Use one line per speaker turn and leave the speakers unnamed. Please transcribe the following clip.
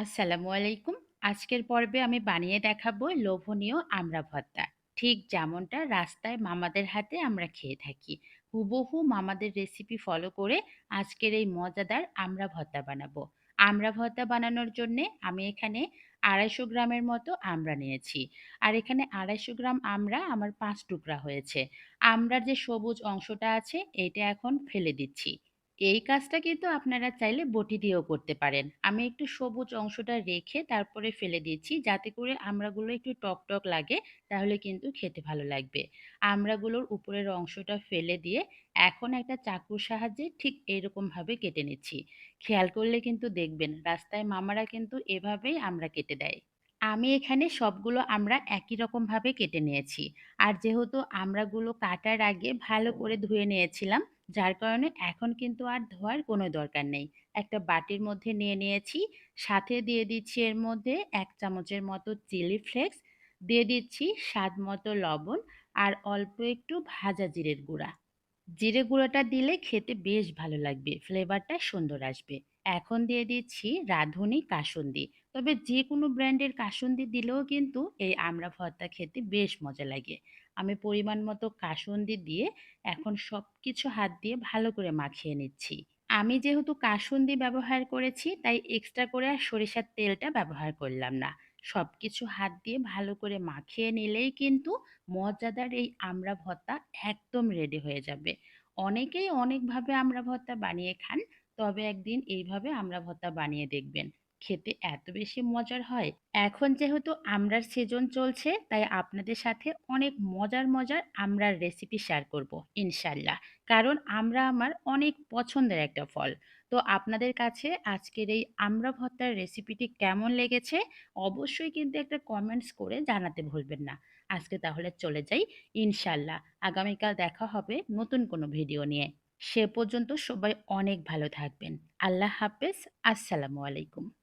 আসসালামু আলাইকুম। আজকের পর্বে আমি বানিয়ে দেখাবো লোভনীয় আমড়া ভর্তা। ঠিক যেমনটা রাস্তায় মামাদের হাতে আমরা খেয়ে থাকি। হুবহু মামাদের রেসিপি ফলো করে আজকের এই মজাদার আমড়া ভর্তা বানাবো। আমড়া ভর্তা বানানোর জন্যে আমি এখানে ২৫০ গ্রামের মতো আমড়া নিয়েছি। আর এখানে ২৫০ গ্রাম আমড়া আমার পাঁচ টুকরা হয়েছে। আমড়ার যে সবুজ অংশটা আছে এইটা এখন ফেলে দিচ্ছি। এই কাজটা কিন্তু আপনারা চাইলে বটি দিয়েও করতে পারেন। আমি একটু সবুজ অংশটা রেখে তারপরে ফেলে দিচ্ছি যাতে করে আমড়াগুলো একটু টক, টক লাগে তাহলে কিন্তু খেতে ভালো লাগবে। আমড়াগুলোর উপরের অংশটা ফেলে দিয়ে এখন একটা চাকুর সাহায্যে ঠিক এরকমভাবে কেটে নিচ্ছি। খেয়াল করলে কিন্তু দেখবেন রাস্তায় মামারা কিন্তু এভাবেই আমরা কেটে দেয়। আমি এখানে সবগুলো আমরা একই রকমভাবে কেটে নিয়েছি। আর যেহেতু আমড়াগুলো কাটার আগে ভালো করে ধুয়ে নিয়েছিলাম যার কারণে এখন কিন্তু আর ধোয়ার কোনো দরকার নেই। একটা বাটির মধ্যে নিয়ে নিয়েছি। সাথে দিয়ে দিচ্ছি এর মধ্যে এক চামচের মতো চিলি ফ্লেক্স, দিয়ে দিচ্ছি স্বাদ মতো লবণ আর অল্প একটু ভাজা জিরের গুঁড়া। জিরে গুঁড়োটা দিলে খেতে বেশ ভালো লাগবে, ফ্লেভারটা সুন্দর আসবে। এখন দিয়ে দিচ্ছি রাঁধুনি কাসুন্দি। তবে যে কোনো ব্র্যান্ডের কাসুন্দি দিলেও কিন্তু এই আমড়া ভর্তা খেতে বেশ মজা লাগে। আমি পরিমাণ মতো কাসুন্দি দিয়ে এখন সব কিছু হাত দিয়ে ভালো করে মাখিয়ে নিচ্ছি। আমি যেহেতু কাসুন্দি ব্যবহার করেছি তাই এক্সট্রা করে আর সরিষার তেলটা ব্যবহার করলাম না। সবকিছু হাত দিয়ে ভালো করে মাখিয়ে নিলেই কিন্তু মজাদার এই আমড়া ভর্তা একদম রেডি হয়ে যাবে। অনেকেই অনেকভাবে আমড়া ভর্তা বানিয়ে খান, তবে একদিন এইভাবে আমড়া ভর্তা বানিয়ে দেখবেন। খেতে এত বেশি মজার হয়। এখন যেহেতু আমরার সিজন চলছে তাই আপনাদের সাথে অনেক মজার, মজার আমড়ার রেসিপি শেয়ার করব ইনশাল্লাহ। কারণ আমরা আমার অনেক পছন্দের একটা ফল। তো আপনাদের কাছে আজকের এই আমড়া ভর্তার রেসিপিটি কেমন লেগেছে অবশ্যই কিন্তু একটা কমেন্টস করে জানাতে ভুলবেন না। আজকে তাহলে চলে যাই ইনশাল্লাহ। আগামীকাল দেখা হবে নতুন কোনো ভিডিও নিয়ে। সে পর্যন্ত সবাই অনেক ভালো থাকবেন। আল্লাহ হাফেজ। আসসালামু আলাইকুম।